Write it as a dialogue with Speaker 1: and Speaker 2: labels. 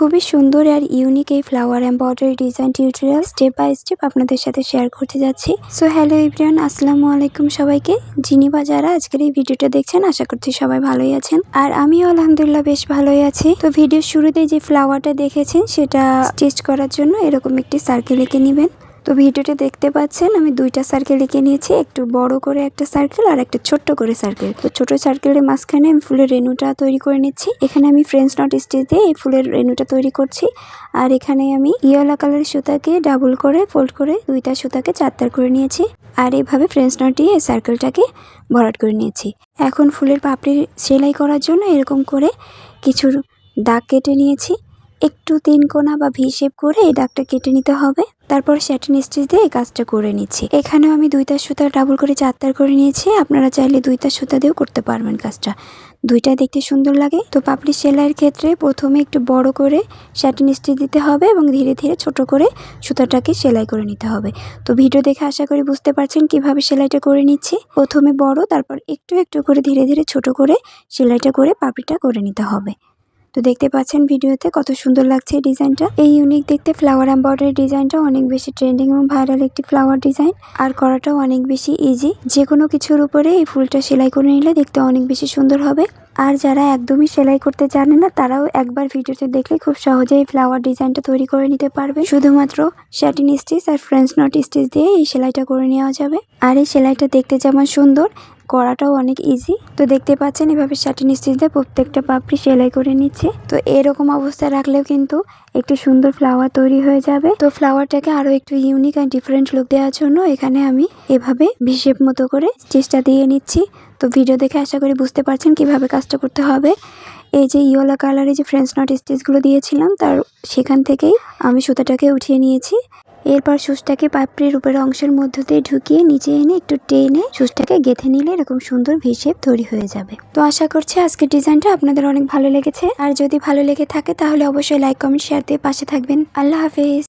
Speaker 1: খুবই সুন্দর আর ইউনিক এই flower embroidery design tutorial step by step আপনাদের সাথে শেয়ার করতে যাচ্ছি। সো হ্যালো ইব্রিয়ান আসসালামু আলাইকুম সবাইকে। যিনি বা যারা আজকের এই ভিডিওটা দেখছেন, আশা করছি সবাই ভালোই আছেন। আর আমিও আলহামদুলিল্লাহ বেশ ভালোই আছি। তো ভিডিওর শুরুতে যে ফ্লাওয়ারটা দেখেছেন, সেটা টেস্ট করার জন্য এরকম একটি সার্কেল এঁকে নেবেন। তো ভিডিওতে দেখতে পাচ্ছেন, আমি দুইটা সার্কেল এঁকে নিয়েছি, একটু বড় করে একটা সার্কেল আর একটা ছোট্ট করে সার্কেল তো ছোট সার্কেলের মাঝখানে আমি ফুলের রেনুটা তৈরি করে নিচ্ছি। এখানে আমি ফ্রেঞ্চ নট স্টিচ দিয়ে এই ফুলের রেনুটা তৈরি করছি। আর এখানে আমি ইয়েলো কালারের সুতাকে ডাবল করে ফোল্ড করে দুইটা সুতাকে চারতার করে নিয়েছি। আর এইভাবে ফ্রেঞ্চ নট দিয়ে এই সার্কেলটাকে ভরাট করে নিয়েছি। এখন ফুলের পাপড়ি সেলাই করার জন্য এরকম করে কিছু দাগ কেটে নিয়েছি। একটু তিন কোনা বা ভি শেপ করে এই দাগটা কেটে নিতে হবে। তারপর স্যাটিন স্টিচ দিয়ে এই কাজটা করে নিচ্ছি। এখানেও আমি দুইটা সুতা ডাবল করে চারতার করে নিয়েছি। আপনারা চাইলে দুইটা সুতা দিয়েও করতে পারবেন কাজটা। দুইটা দেখতে সুন্দর লাগে। তো পাপড়ি সেলাইয়ের ক্ষেত্রে প্রথমে একটু বড় করে স্যাটিন স্টিচ দিতে হবে এবং ধীরে ধীরে ছোট করে সুতাটাকে সেলাই করে নিতে হবে। তো ভিডিও দেখে আশা করি বুঝতে পারছেন কীভাবে সেলাইটা করে নিচ্ছি। প্রথমে বড়, তারপর একটু একটু করে ধীরে ধীরে ছোট করে সেলাইটা করে পাপড়িটা করে নিতে হবে। তো দেখতে পাচ্ছেন ভিডিওতে কত সুন্দর লাগছে এই ডিজাইনটা। এই ইউনিক দেখতে ফ্লাওয়ার এম্বয়ডারি ডিজাইনটা অনেক বেশি ট্রেন্ডিং এবং ভাইরাল একটি ফ্লাওয়ার ডিজাইন আর করাটাও অনেক বেশি ইজি যে কোনো কিছুর উপরে এই ফুলটা সেলাই করে নিলে দেখতে অনেক বেশি সুন্দর হবে। আর যারা একদমই সেলাই করতে জানে না, তারাও একবার ভিডিওতে দেখলে খুব সহজেই ফ্লাওয়ার ডিজাইনটা তৈরি করে নিতে পারবে। শুধুমাত্র শ্যাটিন স্টিচ আর ফ্রেঞ্চ নট স্টিচ দিয়ে এই সেলাইটা করে নেওয়া যাবে। আর এই সেলাইটা দেখতে যেমন সুন্দর করাটাও অনেক ইজি তো দেখতে পাচ্ছেন, এভাবে শার্টিন স্টিচ দিয়ে প্রত্যেকটা পাপড়ি সেলাই করে নিচ্ছে। তো এরকম অবস্থায় রাখলেও কিন্তু একটি সুন্দর ফ্লাওয়ার তৈরি হয়ে যাবে। তো ফ্লাওয়ারটাকে আরও একটু ইউনিক অ্যান্ড ডিফারেন্ট লুক দেওয়ার জন্য এখানে আমি এভাবে ভিশেপ মতো করে স্টিচটা দিয়ে নিচ্ছি। তো ভিডিও দেখে আশা করি বুঝতে পারছেন কীভাবে কাজটা করতে হবে। এই যে ইয়েলো কালারে যে ফ্রেঞ্চ নট স্টিচগুলো দিয়েছিলাম, তার সেখান থেকেই আমি সুতাটাকে উঠিয়ে নিয়েছি। এরপর সুসটাকে পাপড়ির উপরের অংশের মধ্য দিয়ে ঢুকিয়ে নিচে এনে একটু টেনে সুসটাকে গেঁথে নিলে এরকম সুন্দর ভিশেপ তৈরি হয়ে যাবে। তো আশা করছি আজকের ডিজাইনটা আপনাদের অনেক ভালো লেগেছে। আর যদি ভালো লেগে থাকে তাহলে অবশ্যই লাইক কমেন্ট শেয়ার দিয়ে পাশে থাকবেন। আল্লাহ হাফেজ।